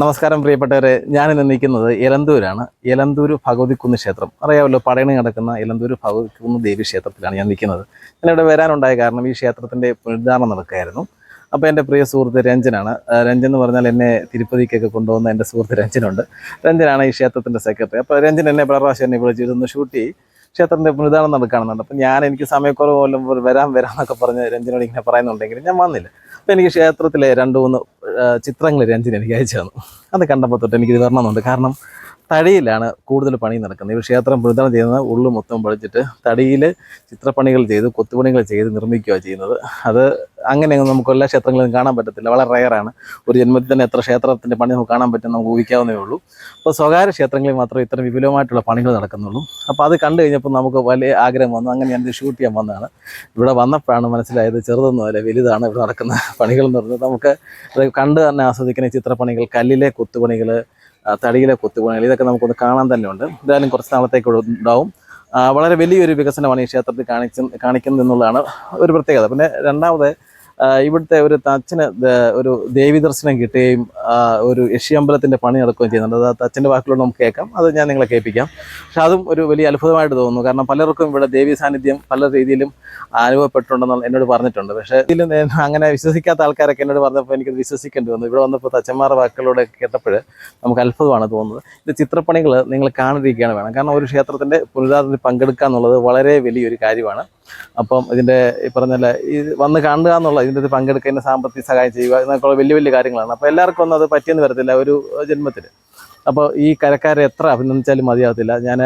നമസ്കാരം പ്രിയപ്പെട്ടവരെ. ഞാനിന്ന് നിൽക്കുന്നത് എലന്തൂരാണ് എലന്തൂർ ഭഗവതിക്കുന്ന് ക്ഷേത്രം. അറിയാമല്ലോ പടയണി നടക്കുന്ന എലന്തൂർ ഭഗവതിക്കുന്ന് ദേവി ക്ഷേത്രത്തിലാണ് ഞാൻ നിൽക്കുന്നത്. ഞാനിവിടെ വരാനുണ്ടായ കാരണം ഈ ക്ഷേത്രത്തിന്റെ പുനരുദ്ധാരണം നടക്കുകയായിരുന്നു. അപ്പോൾ എന്റെ പ്രിയ സുഹൃത്ത് രഞ്ജനാണ്. രഞ്ജൻ എന്ന് പറഞ്ഞാൽ എന്നെ തിരുപ്പതിക്കൊക്കെ കൊണ്ടുപോകുന്ന എന്റെ സുഹൃത്ത് രഞ്ജനുണ്ട്. രഞ്ജനാണ് ഈ ക്ഷേത്രത്തിന്റെ സെക്രട്ടറി. അപ്പോൾ രഞ്ജൻ എന്നെ പ്രാവശ്യം എന്നെ വിളിച്ചിരുന്നു ഷൂട്ട് ചെയ്യും. ക്ഷേത്രത്തിന്റെ പുനരുദ്ധാരണം നടക്കുകയാണെന്നുണ്ട്. അപ്പം ഞാൻ എനിക്ക് സമയക്കുറവ് പോലും വരാം എന്നൊക്കെ പറഞ്ഞ് രഞ്ജനോട് ഇങ്ങനെ പറയുന്നുണ്ടെങ്കിലും ഞാൻ വന്നില്ല. അപ്പോൾ എനിക്ക് ക്ഷേത്രത്തിലെ രണ്ട് മൂന്ന് ചിത്രങ്ങൾ രഞ്ജിന് എനിക്ക് അയച്ചു തന്നു. അത് കണ്ടപ്പോൾ തൊട്ട് എനിക്കിത് വരണമെന്നുണ്ട്. കാരണം തടിയിലാണ് കൂടുതൽ പണി നടക്കുന്നത്. ഈ ക്ഷേത്രം പുനരുദ്ധാരണം ചെയ്യുന്നത് ഉള്ളു മൊത്തം പൊളിച്ചിട്ട് തടിയിൽ ചിത്രപ്പണികൾ ചെയ്ത് കൊത്തുപണികൾ ചെയ്ത് നിർമ്മിക്കുക ചെയ്യുന്നത്. അത് അങ്ങനെയൊന്നും നമുക്ക് എല്ലാ ക്ഷേത്രങ്ങളിലും കാണാൻ പറ്റത്തില്ല. വളരെ റയറാണ് ഒരു ജന്മത്തിൽ തന്നെ എത്ര ക്ഷേത്രത്തിന്റെ പണി നമുക്ക് കാണാൻ പറ്റും നമുക്ക് ഊഹിക്കാവുന്നേ ഉള്ളൂ. അപ്പോൾ സ്വകാര്യ ക്ഷേത്രങ്ങളിൽ മാത്രമേ ഇത്തരം വിപുലമായിട്ടുള്ള പണികൾ നടക്കുന്നുള്ളൂ. അപ്പോൾ അത് കണ്ടു കഴിഞ്ഞപ്പോൾ നമുക്ക് വലിയ ആഗ്രഹം വന്നു. അങ്ങനെ ഞാനിത് ഷൂട്ട് ചെയ്യാൻ വന്നതാണ് ഇവിടെ വന്നപ്പോഴാണ് മനസ്സിലായത് ചെറുതൊന്നുമല്ല വലുതാണ് ഇവിടെ നടക്കുന്ന പണികൾ എന്ന് പറഞ്ഞാൽ നമുക്ക് കണ്ട് തന്നെ ആസ്വദിക്കുന്ന ചിത്രപ്പണികൾ കല്ലിലെ കൊത്തുപണികൾ തടിയിലെ കൊത്തുപണികൾ ഇതൊക്കെ നമുക്കൊന്ന് കാണാൻ തന്നെ ഉണ്ട് എന്തായാലും കുറച്ച് നാളത്തേക്ക് ഉണ്ടാവും. വളരെ വലിയൊരു വികസനമാണ് ഈ ക്ഷേത്രത്തിൽ കാണിച്ച കാണിക്കുന്നത് എന്നുള്ളതാണ് ഒരു പ്രത്യേകത. പിന്നെ രണ്ടാമത് ഇവിടുത്തെ ഒരു തച്ചന് ഒരു ദേവി ദർശനം കിട്ടുകയും ഒരു യക്ഷിയമ്പലത്തിന്റെ പണി നടക്കുകയും ചെയ്യുന്നുണ്ട്. അത് തച്ചന്റെ വാക്കിലൂടെ നമുക്ക് കേൾക്കാം. അത് ഞാൻ നിങ്ങളെ കേൾപ്പിക്കാം. പക്ഷെ അതും ഒരു വലിയ അത്ഭുതമായിട്ട് തോന്നുന്നു. കാരണം പലർക്കും ഇവിടെ ദേവി സാന്നിധ്യം പല രീതിയിലും അനുഭവപ്പെട്ടിട്ടുണ്ടെന്ന് എന്നോട് പറഞ്ഞിട്ടുണ്ട്. പക്ഷേ ഇതിലും അങ്ങനെ വിശ്വസിക്കാത്ത ആൾക്കാരൊക്കെ എന്നോട് പറഞ്ഞപ്പോൾ എനിക്ക് വിശ്വസിക്കേണ്ടി വന്നു. ഇവിടെ വന്നപ്പോൾ തച്ചന്മാരുടെ വാക്കുകളോടെ കേട്ടപ്പോൾ നമുക്ക് അത്ഭുതമാണ് തോന്നുന്നത്. ഇത് ചിത്രപ്പണികൾ നിങ്ങൾ കാണാതിരിക്കുകയാണ് വേണം. കാരണം ഒരു ക്ഷേത്രത്തിന്റെ പുനരുദ്ധാരണത്തിൽ പങ്കെടുക്കുക എന്നുള്ളത് വളരെ വലിയൊരു കാര്യമാണ്. അപ്പം ഇതിന്റെ ഈ പറഞ്ഞ ഈ വന്ന് കാണുക എന്നുള്ള ഇതിന്റെ ഇത് പങ്കെടുക്കുന്നതിന് സാമ്പത്തിക സഹായം ചെയ്യുക എന്നൊക്കെയുള്ള വലിയ വലിയ കാര്യങ്ങളാണ്. അപ്പോൾ എല്ലാവർക്കും ഒന്നും അത് പറ്റിയെന്ന് വരത്തില്ല ഒരു ജന്മത്തിൽ അപ്പോൾ ഈ കരക്കാരെ എത്ര അഭിനന്ദിച്ചാലും മതിയാവത്തില്ല. ഞാൻ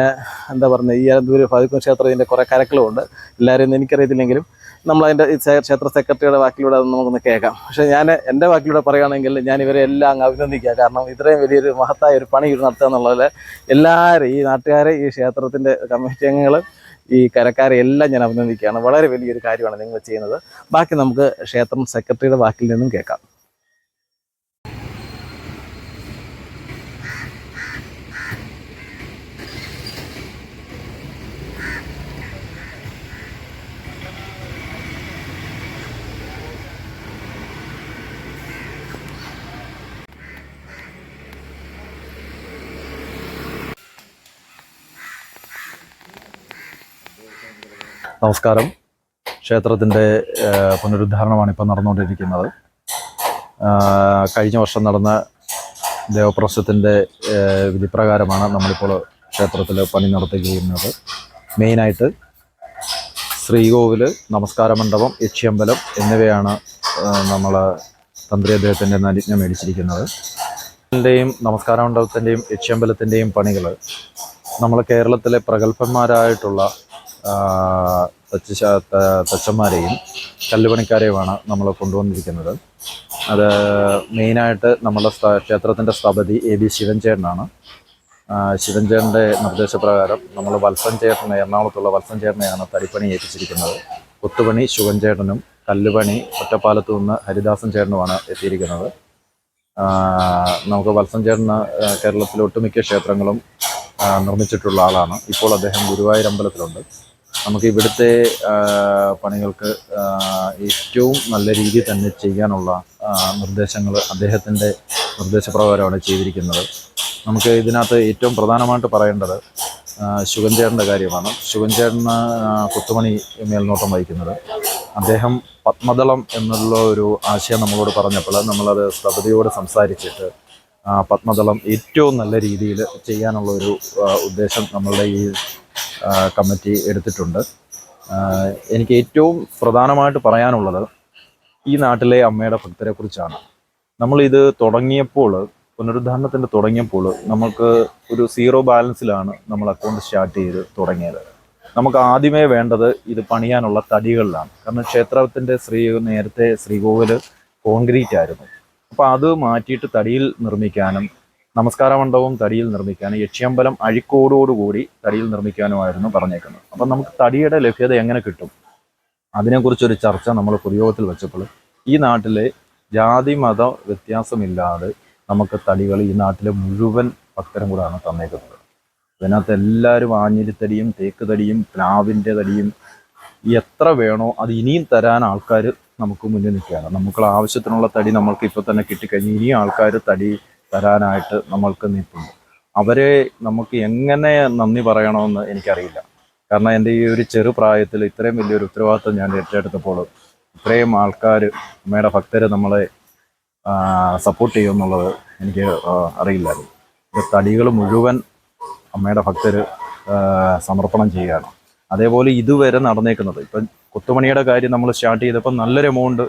എന്താ പറഞ്ഞത് ഈ ദൂര ഭഗവത് ക്ഷേത്രത്തിന്റെ കുറേ കരക്കളുമുണ്ട് എല്ലാവരും ഒന്നും എനിക്കറിയത്തില്ലെങ്കിലും നമ്മളതിന്റെ ക്ഷേത്ര സെക്രട്ടറിയുടെ വാക്കിലൂടെ അത് നമുക്കൊന്ന് കേൾക്കാം. പക്ഷേ ഞാൻ എന്റെ വാക്കിലൂടെ പറയുകയാണെങ്കിൽ ഞാൻ ഇവരെ എല്ലാം അങ്ങ് അഭിനന്ദിക്കുക. കാരണം ഇത്രയും വലിയൊരു മഹത്തായ ഒരു പണി നടത്തുക എന്നുള്ളതിൽ എല്ലാവരും ഈ നാട്ടുകാരെ ഈ ക്ഷേത്രത്തിന്റെ കമ്മിറ്റി അംഗങ്ങൾ ഈ കരക്കാരെ എല്ലാം ഞാൻ അഭിനന്ദിക്കുകയാണ്. വളരെ വലിയൊരു കാര്യമാണ് നിങ്ങൾ ചെയ്യുന്നത്. ബാക്കി നമുക്ക് ക്ഷേത്രം സെക്രട്ടറിയുടെ വാക്കിൽ നിന്നും കേൾക്കാം. നമസ്കാരം. ക്ഷേത്രത്തിന്റെ പുനരുദ്ധാരണമാണ് ഇപ്പോൾ നടന്നുകൊണ്ടിരിക്കുന്നത്. കഴിഞ്ഞ വർഷം നടന്ന ദേവപ്രശ്നത്തിന്റെ വിധിപ്രകാരമാണ് നമ്മളിപ്പോൾ ക്ഷേത്രത്തിൽ പണി നടത്തുകയുന്നത്. മെയിനായിട്ട് ശ്രീകോവിൽ നമസ്കാര മണ്ഡപം യക്ഷിയമ്പലം എന്നിവയാണ് നമ്മൾ തന്ത്രി അദ്ദേഹത്തിന്റെ നരിജ്ഞ മേടിച്ചിരിക്കുന്നത്. ന്റെയും നമസ്കാര മണ്ഡപത്തിന്റെയും യക്ഷിയമ്പലത്തിന്റെയും പണികൾ നമ്മൾ കേരളത്തിലെ പ്രഗത്ഭന്മാരായിട്ടുള്ള തച്ചന്മാരെയും കല്ലുപണിക്കാരെയുമാണ് നമ്മൾ കൊണ്ടുവന്നിരിക്കുന്നത്. അത് മെയിനായിട്ട് നമ്മുടെ ക്ഷേത്രത്തിന്റെ സ്ഥപതി എ ബി ശിവൻചേട്ടനാണ്. ശിവൻചേട്ടന്റെ നിർദ്ദേശപ്രകാരം നമ്മൾ വത്സൻ ചേട്ടനെ എറണാകുളത്തുള്ള വത്സൻ ചേട്ടനെയാണ് തടിപ്പണി ഏൽപ്പിച്ചിരിക്കുന്നത്. കൊത്തുപണി ശിവൻചേട്ടനും കല്ലുപണി ഒറ്റപ്പാലത്തു നിന്ന് ഹരിദാസൻ ചേട്ടനുമാണ് എത്തിയിരിക്കുന്നത്. നമുക്ക് വത്സൻ ചേട്ടന് കേരളത്തിലെ ഒട്ടുമിക്ക ക്ഷേത്രങ്ങളും നിർമ്മിച്ചിട്ടുള്ള ആളാണ്. ഇപ്പോൾ അദ്ദേഹം ഗുരുവായൂർ അമ്പലത്തിലുണ്ട്. നമുക്ക് ഇവിടുത്തെ പണികൾക്ക് ഏറ്റവും നല്ല രീതിയിൽ തന്നെ ചെയ്യാനുള്ള നിർദ്ദേശങ്ങൾ അദ്ദേഹത്തിന്റെ നിർദ്ദേശപ്രകാരമാണ് ചെയ്തിരിക്കുന്നത്. നമുക്ക് ഇതിനകത്ത് ഏറ്റവും പ്രധാനമായിട്ട് പറയേണ്ടത് ശുഗഞ്ചേടന്റെ കാര്യമാണ്. ശുഗൻചേട്ടന് കുത്തുമണി മേൽനോട്ടം വഹിക്കുന്നത്. അദ്ദേഹം പത്മദളം എന്നുള്ള ഒരു ആശയം നമ്മളോട് പറഞ്ഞപ്പോൾ നമ്മളത് സ്ഥപതിയോട് സംസാരിച്ചിട്ട് പത്മദളം ഏറ്റവും നല്ല രീതിയിൽ ചെയ്യാനുള്ള ഒരു ഉദ്ദേശം നമ്മളുടെ ഈ കമ്മിറ്റി എടുത്തിട്ടുണ്ട്. എനിക്ക് ഏറ്റവും പ്രധാനമായിട്ട് പറയാനുള്ളത് ഈ നാട്ടിലെ അമ്മയുടെ ഭക്തരെ കുറിച്ചാണ് നമ്മളിത് തുടങ്ങിയപ്പോൾ പുനരുദ്ധാരണത്തിന്റെ തുടങ്ങിയപ്പോൾ നമുക്ക് ഒരു സീറോ ബാലൻസിലാണ് നമ്മൾ അക്കൗണ്ട് സ്റ്റാർട്ട് ചെയ്ത് തുടങ്ങിയത്. നമുക്ക് ആദ്യമേ വേണ്ടത് ഇത് പണിയാനുള്ള തടികളിലാണ്. കാരണം ക്ഷേത്രത്തിന്റെ ശ്രീ നേരത്തെ ശ്രീകോവിൽ കോൺക്രീറ്റ് ആയിരുന്നു അപ്പോൾ അത് മാറ്റിയിട്ട് തടിയിൽ നിർമ്മിക്കാനും നമസ്കാര മണ്ഡപം തടിയിൽ നിർമ്മിക്കാനും യക്ഷിയമ്പലം അഴിക്കോടോടുകൂടി തടിയിൽ നിർമ്മിക്കാനുമായിരുന്നു പറഞ്ഞേക്കുന്നത്. അപ്പം നമുക്ക് തടിയുടെ ലഭ്യത എങ്ങനെ കിട്ടും? അതിനെക്കുറിച്ചൊരു ചർച്ച നമ്മൾ പൊതുയോഗത്തിൽ വെച്ചപ്പോൾ ഈ നാട്ടിലെ ജാതി മത വ്യത്യാസമില്ലാതെ നമുക്ക് തടികൾ ഈ നാട്ടിലെ മുഴുവൻ ഭക്തരും കൂടാണ് തന്നേക്കുന്നത്. അതിനകത്ത് എല്ലാവരും ആഞ്ഞിലിത്തടിയും തേക്ക് തടിയും പ്ലാവിന്റെ തടിയും എത്ര വേണോ അത് ഇനിയും തരാൻ ആൾക്കാർ നമുക്ക് മുന്നിൽ നിൽക്കുകയാണ്. നമുക്കുള്ള ആവശ്യത്തിനുള്ള തടി നമ്മൾക്ക് ഇപ്പോൾ തന്നെ കിട്ടിക്കഴിഞ്ഞ് ഇനിയും ആൾക്കാർ തടി തരാനായിട്ട് നമ്മൾക്ക് നിൽപ്പുണ്ട്. അവരെ നമുക്ക് എങ്ങനെ നന്ദി പറയണമെന്ന് എനിക്കറിയില്ല. കാരണം എന്റെ ഈ ഒരു ചെറുപ്രായത്തിൽ ഇത്രയും വലിയൊരു ഉത്തരവാദിത്വം ഞാൻ ഏറ്റെടുത്തപ്പോൾ ഇത്രയും ആൾക്കാർ അമ്മയുടെ ഭക്തർ നമ്മളെ സപ്പോർട്ട് ചെയ്യുമെന്നുള്ളത് എനിക്ക് അറിയില്ല അറിയില്ലായിരുന്നു. തടികൾ മുഴുവൻ അമ്മയുടെ ഭക്തർ സമർപ്പണം ചെയ്യുകയാണ്. അതേപോലെ ഇതുവരെ നടന്നേക്കുന്നത് ഇപ്പം കൊത്തുമണിയുടെ കാര്യം നമ്മൾ സ്റ്റാർട്ട് ചെയ്തപ്പോൾ നല്ലൊരു എമൗണ്ട്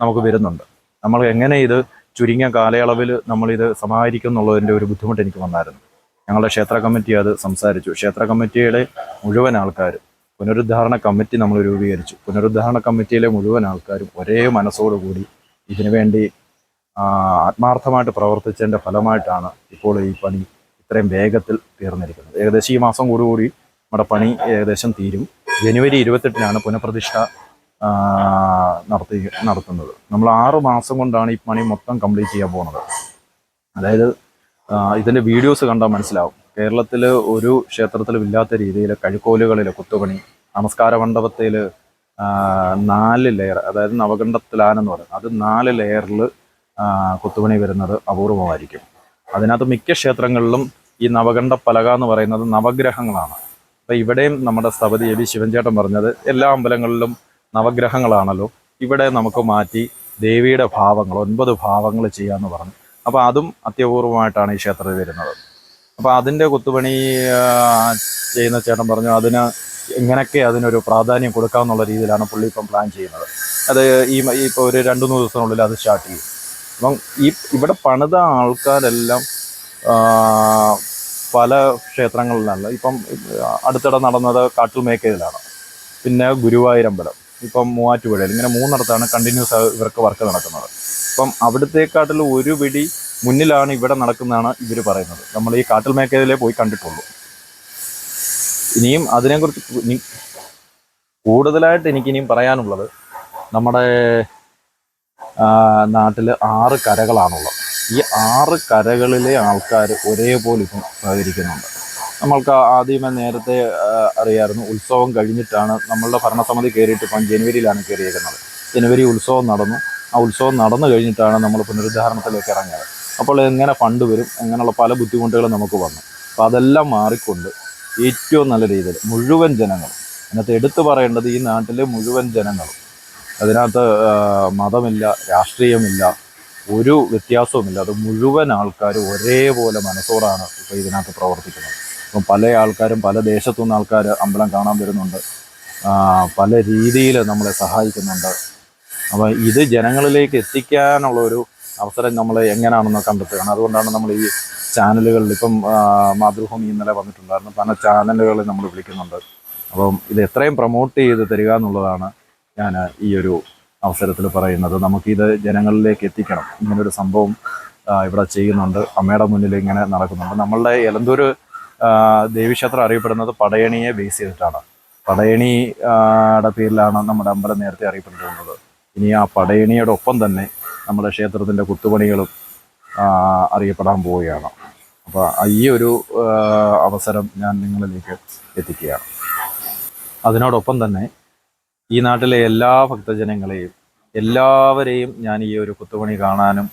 നമുക്ക് വരുന്നുണ്ട്. നമ്മൾ എങ്ങനെ ഇത് ചുരുങ്ങിയ കാലയളവിൽ നമ്മളിത് സമാഹരിക്കും എന്നുള്ളതിന്റെ ഒരു ബുദ്ധിമുട്ട് എനിക്ക് വന്നായിരുന്നു. ഞങ്ങളുടെ ക്ഷേത്ര കമ്മിറ്റി അത് സംസാരിച്ചു. ക്ഷേത്ര കമ്മിറ്റിയുടെ മുഴുവൻ ആൾക്കാരും പുനരുദ്ധാരണ കമ്മിറ്റി നമ്മൾ രൂപീകരിച്ചു. പുനരുദ്ധാരണ കമ്മിറ്റിയിലെ മുഴുവൻ ആൾക്കാരും ഒരേ മനസ്സോടുകൂടി ഇതിനുവേണ്ടി ആത്മാർത്ഥമായിട്ട് പ്രവർത്തിച്ചതിന്റെ ഫലമായിട്ടാണ് ഇപ്പോൾ ഈ പണി ഇത്രയും വേഗത്തിൽ തീർന്നിരിക്കുന്നത്. ഏകദേശം ഈ മാസം കൂടി നമ്മുടെ പണി ഏകദേശം തീരും. ജനുവരി ഇരുപത്തെട്ടിനാണ് പുനഃപ്രതിഷ്ഠ നടത്തി നടത്തുന്നത്. നമ്മൾ ആറ് മാസം കൊണ്ടാണ് ഈ പണി മൊത്തം കംപ്ലീറ്റ് ചെയ്യാൻ പോകുന്നത് അതായത് ഇതിന്റെ വീഡിയോസ് കണ്ടാൽ മനസ്സിലാവും. കേരളത്തിൽ ഒരു ക്ഷേത്രത്തിലും ഇല്ലാത്ത രീതിയിൽ കഴുക്കോലുകളിൽ കുത്തുപണി നമസ്കാര മണ്ഡപത്തിൽ നാല് ലെയർ അതായത് നവകണ്ഠത്തിലാനെന്ന് പറയും അത് നാല് ലെയറിൽ കുത്തുപണി വരുന്നത് അപൂർവമായിരിക്കും. അതിനകത്ത് മിക്ക ക്ഷേത്രങ്ങളിലും ഈ നവകണ്ഠ പലക എന്ന് പറയുന്നത് നവഗ്രഹങ്ങളാണ്. അപ്പം ഇവിടെയും നമ്മുടെ സ്ഥപതി എ വി ശിവൻചേട്ടൻ പറഞ്ഞത് എല്ലാ അമ്പലങ്ങളിലും നവഗ്രഹങ്ങളാണല്ലോ. ഇവിടെ നമുക്ക് മാറ്റി ദേവിയുടെ ഭാവങ്ങൾ ഒൻപത് ഭാവങ്ങൾ ചെയ്യാമെന്ന് പറഞ്ഞു. അപ്പോൾ അതും അത്യപൂർവമായിട്ടാണ് ഈ ക്ഷേത്രത്തിൽ വരുന്നത്. അപ്പോൾ അതിന്റെ കുത്തുപണി ചെയ്യുന്ന ചേട്ടൻ പറഞ്ഞു അതിന് എങ്ങനെയൊക്കെ അതിനൊരു പ്രാധാന്യം കൊടുക്കാമെന്നുള്ള രീതിയിലാണ് പുള്ളി ഇപ്പം പ്ലാൻ ചെയ്യുന്നത്. അത് ഈ ഇപ്പോൾ ഒരു രണ്ട് മൂന്ന് ദിവസത്തിനുള്ളിൽ അത് സ്റ്റാർട്ട് ചെയ്യും. അപ്പം ഈ ഇവിടെ പണിത ആൾക്കാരെല്ലാം പല ക്ഷേത്രങ്ങളിലല്ല. ഇപ്പം അടുത്തിടെ നടന്നത് കാട്ടുമേക്കയിലാണ് പിന്നെ ഗുരുവായൂരമ്പലം. ഇപ്പം മൂവാറ്റുപുഴയിൽ ഇങ്ങനെ മൂന്നിടത്താണ് കണ്ടിന്യൂസ് ഇവർക്ക് വർക്ക് നടക്കുന്നത്. അപ്പം അവിടത്തേക്കാട്ടിൽ ഒരു പിടി മുന്നിലാണ് ഇവിടെ നടക്കുന്നതാണ് ഇവർ പറയുന്നത്. നമ്മൾ ഈ കാട്ടിൽ മേഖലയിലേ പോയി കണ്ടിട്ടുള്ളൂ. ഇനിയും അതിനെക്കുറിച്ച് കൂടുതലായിട്ട് എനിക്കിനിയും പറയാനുള്ളത് നമ്മുടെ നാട്ടിൽ ആറ് കരകളാണുള്ളത്. ഈ ആറ് കരകളിലെ ആൾക്കാർ ഒരേപോലെ ഇപ്പം സഹകരിക്കുന്നുണ്ട്. നമ്മൾക്ക് ആദ്യമേ നേരത്തെ അറിയാമായിരുന്നു ഉത്സവം കഴിഞ്ഞിട്ടാണ് നമ്മളുടെ ഭരണസമിതി കയറിയിട്ട് ഇപ്പം ജനുവരിയിലാണ് കയറിയിരിക്കുന്നത് ജനുവരി ഉത്സവം നടന്നു. ആ ഉത്സവം നടന്നു കഴിഞ്ഞിട്ടാണ് നമ്മൾ പുനരുദ്ധാരണത്തിലേക്ക് ഇറങ്ങിയത്. അപ്പോൾ എങ്ങനെ ഫണ്ട് വരും അങ്ങനെയുള്ള പല ബുദ്ധിമുട്ടുകളും നമുക്ക് വന്നു. അപ്പോൾ അതെല്ലാം മാറിക്കൊണ്ട് ഏറ്റവും നല്ല രീതിയിൽ മുഴുവൻ ജനങ്ങളും അതിനകത്ത് എടുത്തു പറയേണ്ടത് ഈ നാട്ടിലെ മുഴുവൻ ജനങ്ങളും അതിനകത്ത് മതമില്ല രാഷ്ട്രീയമില്ല ഒരു വ്യത്യാസവുമില്ല. അത് മുഴുവൻ ആൾക്കാരും ഒരേപോലെ മനസ്സോടാണ് ഇപ്പോൾ ഇതിനകത്ത് പ്രവർത്തിക്കുന്നത്. അപ്പം പല ആൾക്കാരും പല ദേശത്തു നിന്ന് ആൾക്കാർ അമ്പലം കാണാൻ വരുന്നുണ്ട്. പല രീതിയിൽ നമ്മളെ സഹായിക്കുന്നുണ്ട്. അപ്പോൾ ഇത് ജനങ്ങളിലേക്ക് എത്തിക്കാനുള്ള ഒരു അവസരം നമ്മൾ എങ്ങനെയാണെന്ന് കണ്ടെത്തുകയാണ്. അതുകൊണ്ടാണ് നമ്മൾ ഈ ചാനലുകളിൽ ഇപ്പം മാതൃഭൂമി ഇന്നലെ വന്നിട്ടുണ്ടായിരുന്നു. പല ചാനലുകളിൽ നമ്മൾ വിളിക്കുന്നുണ്ട്. അപ്പം ഇത് എത്രയും പ്രൊമോട്ട് ചെയ്ത് തരിക എന്നുള്ളതാണ് ഞാൻ ഈ ഒരു അവസരത്തിൽ പറയുന്നത്. നമുക്കിത് ജനങ്ങളിലേക്ക് എത്തിക്കണം. ഇങ്ങനൊരു സംഭവം ഇവിടെ ചെയ്യുന്നുണ്ട്. അമ്മയുടെ മുന്നിൽ ഇങ്ങനെ നടക്കുന്നുണ്ട്. നമ്മളുടെ എലന്തൂർ ദേവീക്ഷേത്രം അറിയപ്പെടുന്നത് പടയണിയെ ബേസ് ചെയ്തിട്ടാണ്. പടയണിയുടെ പേരിലാണ് നമ്മുടെ അമ്പലം നേരത്തെ അറിയപ്പെട്ടിരുന്നത്. ഇനി ആ പടയണിയുടെ ഒപ്പം തന്നെ നമ്മുടെ ക്ഷേത്രത്തിന്റെ കുത്തുപണികളും അറിയപ്പെടാൻ പോവുകയാണ്. അപ്പോൾ ഈ ഒരു അവസരം ഞാൻ നിങ്ങളിലേക്ക് എത്തിക്കുകയാണ്. അതിനോടൊപ്പം തന്നെ ഈ നാട്ടിലെ എല്ലാ ഭക്തജനങ്ങളെയും എല്ലാവരെയും ഞാൻ ഈ ഒരു കുത്തുപണി കാണാനും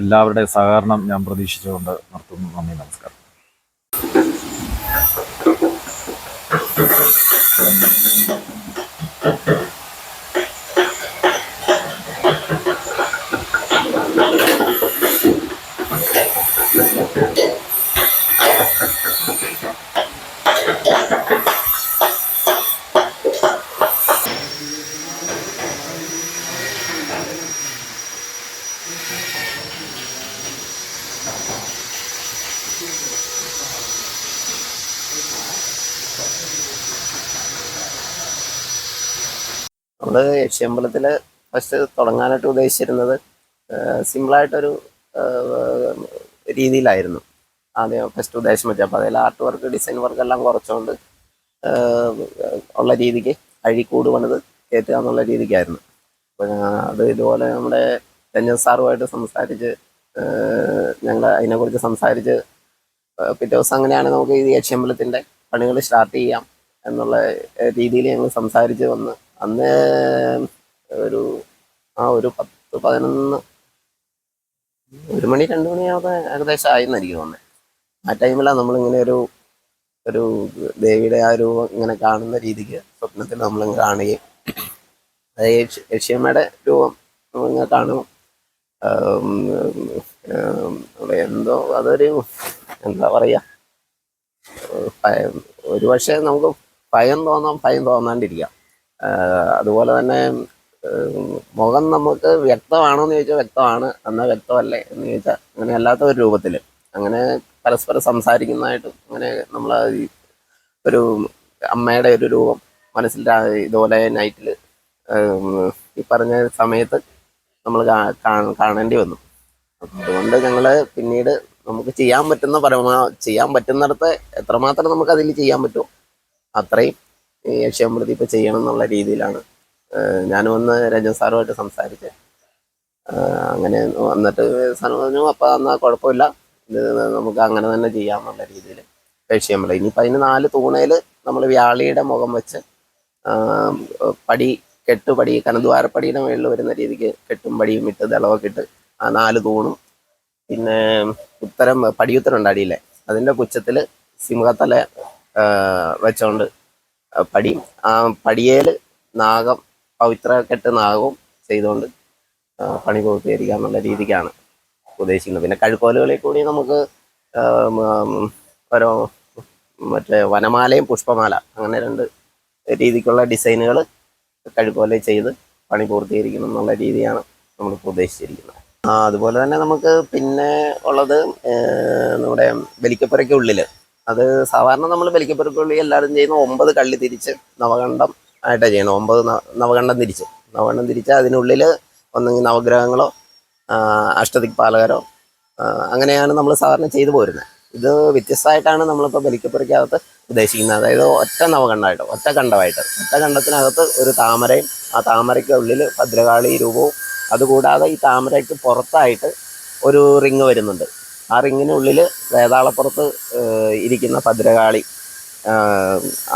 എല്ലാവരുടെ സഹകരണം ഞാൻ പ്രതീക്ഷിച്ചുകൊണ്ട് നിർത്തുന്നു. നന്ദി നമസ്കാരം. フフフ。നമ്മൾ യക്ഷിയമ്പലത്തിൽ ഫസ്റ്റ് തുടങ്ങാനായിട്ട് ഉദ്ദേശിച്ചിരുന്നത് സിമ്പിളായിട്ടൊരു രീതിയിലായിരുന്നു. ആദ്യം ഫസ്റ്റ് ഉദ്ദേശം വെച്ചത്. അപ്പോൾ അതിൽ ആർട്ട് വർക്ക് ഡിസൈൻ വർക്ക് എല്ലാം കുറച്ചുകൊണ്ട് ഉള്ള രീതിക്ക് അഴിക്കൂട് പണിത് കയറ്റുക എന്നുള്ള രീതിക്കായിരുന്നു. അപ്പോൾ അത് ഇതുപോലെ നമ്മുടെ രഞ്ജൻ സാറുമായിട്ട് സംസാരിച്ച് ഞങ്ങൾ അതിനെക്കുറിച്ച് സംസാരിച്ച് പിറ്റേ ദിവസം അങ്ങനെയാണ് നമുക്ക് ഈ യക്ഷിയമ്പലത്തിന്റെ പണികൾ സ്റ്റാർട്ട് ചെയ്യാം എന്നുള്ള രീതിയിൽ ഞങ്ങൾ സംസാരിച്ച് വന്ന് അന്ന് ഒരു ആ ഒരു പത്ത് പതിനൊന്ന് ഒരു മണി രണ്ട് മണിയാവുന്ന ഏകദേശം ആയെന്ന് എനിക്ക് തോന്നുന്നത് ആ ടൈമിലാണ് നമ്മളിങ്ങനെ ഒരു ഒരു ദേവിയുടെ ആ ഒരു ഇങ്ങനെ കാണുന്ന രീതിക്ക് സ്വപ്നത്തിൽ നമ്മളിങ്ങനെ കാണുകയും അത് യക്ഷ- യക്ഷിയമ്മയുടെ രൂപം നമ്മളിങ്ങനെ കാണും. എന്തോ അതൊരു എന്താ പറയുക ഒരു പക്ഷേ നമുക്ക് ഭയം തോന്നാം ഭയം തോന്നാണ്ടിരിക്കാം. അതുപോലെ തന്നെ മുഖം നമുക്ക് വ്യക്തമാണോ എന്ന് ചോദിച്ചാൽ വ്യക്തമാണ് എന്നാൽ വ്യക്തമല്ലേ എന്ന് ചോദിച്ചാൽ അങ്ങനെ അല്ലാത്ത ഒരു രൂപത്തിൽ അങ്ങനെ പരസ്പരം സംസാരിക്കുന്നതായിട്ടും അങ്ങനെ നമ്മൾ ഒരു അമ്മയുടെ ഒരു രൂപം മനസ്സിൽ ഇതുപോലെ നൈറ്റിൽ ഈ പറഞ്ഞ സമയത്ത് നമ്മൾ കാണേണ്ടി വന്നു. അതുകൊണ്ട് ഞങ്ങൾ പിന്നീട് നമുക്ക് ചെയ്യാൻ പറ്റുന്ന പരമാ ചെയ്യാൻ പറ്റുന്നിടത്ത് എത്രമാത്രം നമുക്ക് അതിൽ ചെയ്യാൻ പറ്റുമോ അത്രയും ഈ യക്ഷയമ്പലത്തിൽ ഇപ്പോൾ ചെയ്യണം എന്നുള്ള രീതിയിലാണ്. ഞാൻ ഒന്ന് രജൻ സാറുമായിട്ട് സംസാരിച്ച്. അങ്ങനെ വന്നിട്ട് സാർ പറഞ്ഞു അപ്പം എന്നാൽ കുഴപ്പമില്ല. ഇത് നമുക്ക് അങ്ങനെ തന്നെ ചെയ്യാമെന്നുള്ള രീതിയിൽ യക്ഷയമ്പലം ഇനിയിപ്പോൾ അതിന് നാല് തൂണയിൽ നമ്മൾ വ്യാളിയുടെ മുഖം വെച്ച് പടി കെട്ടുപടി കനദ്വാരപ്പടിയുടെ മുകളിൽ വരുന്ന രീതിക്ക് കെട്ടും പടിയും ഇട്ട് ദളവൊക്കെ ഇട്ട് ആ നാല് തൂണും. പിന്നെ ഉത്തരം പടിയുത്തരം ഉണ്ട് അടിയിലെ? അതിന്റെ പുച്ഛത്തിൽ സിംഹത്തല വെച്ചോണ്ട് പടി ആ പടിയേൽ നാഗം പവിത്ര കെട്ട് നാഗവും ചെയ്തുകൊണ്ട് പണി പൂർത്തീകരിക്കുക എന്നുള്ള രീതിക്കാണ് ഉദ്ദേശിക്കുന്നത്. പിന്നെ കഴുക്കോലുകളിൽ കൂടി നമുക്ക് ഓരോ മറ്റേ വനമാലയും പുഷ്പമാല അങ്ങനെ രണ്ട് രീതിക്കുള്ള ഡിസൈനുകൾ കഴുക്കോല ചെയ്ത് പണി പൂർത്തീകരിക്കണം എന്നുള്ള രീതിയാണ് നമ്മളിപ്പോൾ ഉദ്ദേശിച്ചിരിക്കുന്നത്. അതുപോലെ തന്നെ നമുക്ക് പിന്നെ ഉള്ളത് നമ്മുടെ ബലിക്കപ്പുരയ്ക്ക് ഉള്ളിൽ അത് സാധാരണ നമ്മൾ ബലിക്കപ്പുരയ്ക്കുള്ളിൽ എല്ലാവരും ചെയ്യുന്ന ഒമ്പത് കള്ളി തിരിച്ച് നവകണ്ഠം ആയിട്ടാണ് ചെയ്യണം. ഒമ്പത് നവകണ്ഠം തിരിച്ച്. നവകണ്ഠം തിരിച്ച് അതിനുള്ളിൽ ഒന്നെങ്കിൽ നവഗ്രഹങ്ങളോ അഷ്ടദിക്പാലകരോ അങ്ങനെയാണ് നമ്മൾ സാധാരണ ചെയ്തു പോരുന്നത് ഇത് വ്യത്യസ്തമായിട്ടാണ് നമ്മളിപ്പോൾ ബലിക്കപ്പുരയ്ക്കകത്ത് ഉദ്ദേശിക്കുന്നത്. അതായത് ഒറ്റ നവകണ്ഠമായിട്ട് ഒറ്റ കണ്ഠമായിട്ട്. ഒറ്റ കണ്ഠത്തിനകത്ത് ഒരു താമരയും ആ താമരയ്ക്ക് ഉള്ളിൽ ഭദ്രകാളി രൂപവും. അതുകൂടാതെ ഈ താമരയ്ക്ക് പുറത്തായിട്ട് ഒരു റിങ് വരുന്നുണ്ട്. ആ റിങ്ങിനുള്ളിൽ വേതാളപ്പുറത്ത് ഇരിക്കുന്ന ഭദ്രകാളി.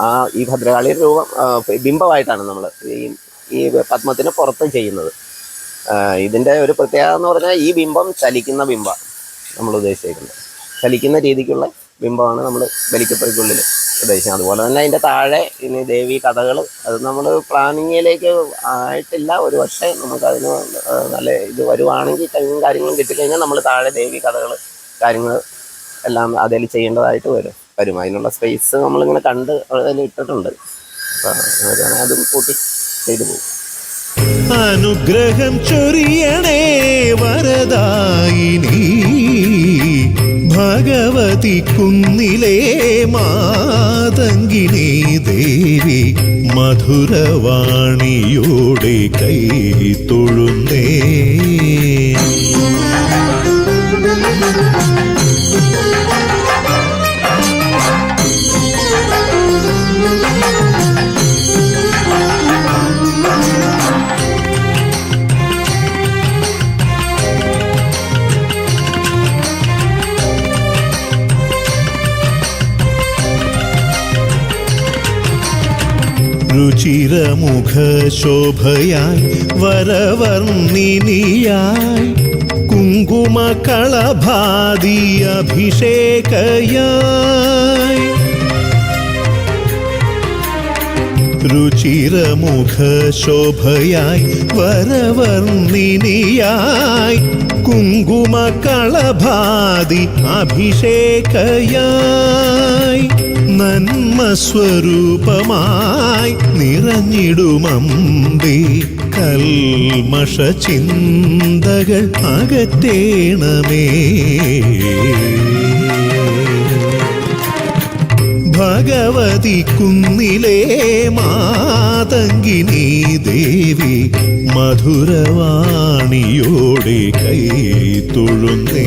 ആ ഈ ഭദ്രകാളിയുടെ രൂപം ബിംബമായിട്ടാണ് നമ്മൾ ഈ ഈ പത്മത്തിന് പുറത്തും ചെയ്യുന്നത്. ഇതിന്റെ ഒരു പ്രത്യേകത എന്ന് പറഞ്ഞാൽ ഈ ബിംബം ചലിക്കുന്ന ബിംബം നമ്മൾ ഉദ്ദേശിക്കുന്നത് ചലിക്കുന്ന രീതിക്കുള്ള ബിംബമാണ് നമ്മൾ ബലിക്കപ്പുറയ്ക്കുള്ളിൽ ഉദ്ദേശിക്കുന്നത്. അതുപോലെ തന്നെ അതിന്റെ താഴെ ഇനി ദേവി കഥകൾ അത് നമ്മൾ പ്ലാനിങ്ങിലേക്ക് ആയിട്ടില്ല. ഒരു പക്ഷേ നമുക്കതിന് നല്ല ഇത് വരുവാണെങ്കിൽ കാര്യങ്ങളും കിട്ടിക്കഴിഞ്ഞാൽ നമ്മൾ താഴെ ദേവി കഥകൾ കാര്യങ്ങൾ എല്ലാം അതിൽ ചെയ്യേണ്ടതായിട്ട് വരും. വരും. അതിനുള്ള സ്പേസ് നമ്മളിങ്ങനെ കണ്ട് അതിൽ ഇട്ടിട്ടുണ്ട്. അപ്പം അതും കൂട്ടി ചെയ്തു പോകും. അനുഗ്രഹം ചൊരിയണേ വരദായിനി ഭഗവതി കുന്നിലേ മാതങ്കിനി ദേവി മധുരവാണിയോടെ കൈ തൊഴുന്നേ. Thank you. വരവർണിനിയായി കുങ്കുമ കളഭാതി അഭിഷേകയായി രുചിരമുഖ ശോഭയായി വരവർണിനിയായി കുങ്കുമ കളഭാതി അഭിഷേകയായി നന്മസ്വരൂപമായി നിറഞ്ഞിടുമമ്പേ കൽമഷ ചിന്തകൾ അകറ്റേണമേ. ഭഗവതി കുന്നിലേ മാതങ്കിനി ദേവി മധുരവാണിയോടെ കൈ തൊഴുന്നേ.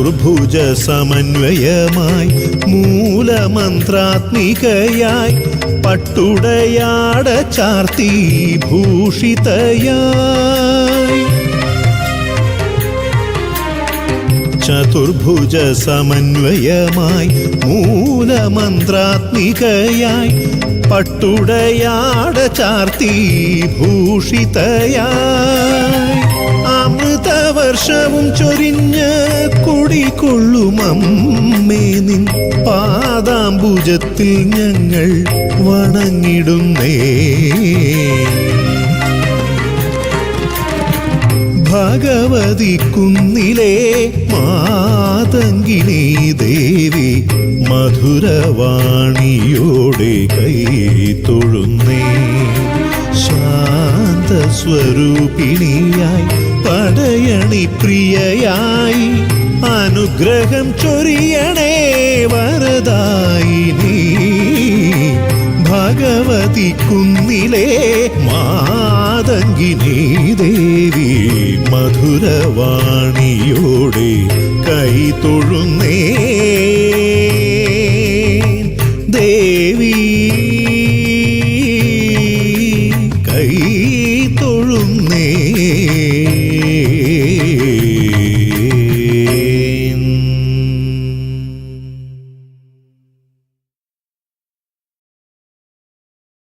ചതുർഭുജ സമന്വയമായി മൂലമന്ത്രാത്മികയായി പട്ടുടയാട ചാർത്തി ഭൂഷിതയായി. ചതുർഭുജ സമന്വയമായി മൂലമന്ത്രാത്മികയായി പട്ടുടയാട ചാർത്തി ഭൂഷിതയായി. അമൃതവർഷവും ചൊരിഞ്ഞ് കുടികൊള്ളുമമ്മേ നിൻ പാദാംബുജത്തിൽ ഞങ്ങൾ വണങ്ങിടുന്നേ. ഭഗവതി കുന്നിലെ മാതങ്കിനി ദേവി മധുരവാണിയോടെ കൈ തൊഴുന്നേ. ശാന്തസ്വരൂപിണിയായി പടയണി പ്രിയയായി അനുഗ്രഹം ചൊരിയണേ വരദായിനി ഭഗവതി കുന്നിലെ മാതങ്കിനി ദേവി മധുരവാണിയോടെ കൈ തൊഴുന്നേ.